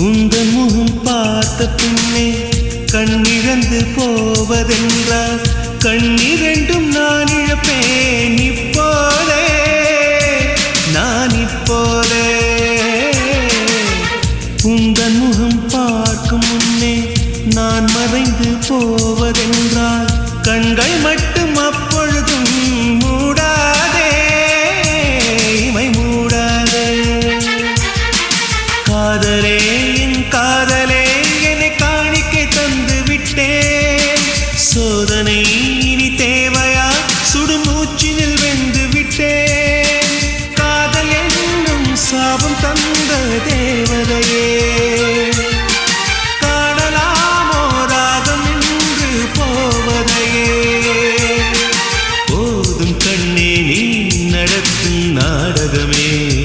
உந்தன் முகம் பார்த்த பின்னே கண்ணிழந்து போவதென்றால் கண்ணிரண்டும் நான் இழப்பேன் இப்போதே நான் இப்போதே. உந்தன் முகம் பார்க்கும் முன்னே நான் மறைந்து போவதென்றால் கண்கள் மட்டும் அப்பொழுதும் மூடாதே இமை மூடாதே. காதலே சோதனை இனி தேவையா? சுடுமூச்சினில் வெந்து விட்டேன். காதல் என்னும் சாபம் தந்த தேவதையே. காணலாமோ ராகம் என்று போவதையே. போதும் கண்ணே நீ நாடகமே.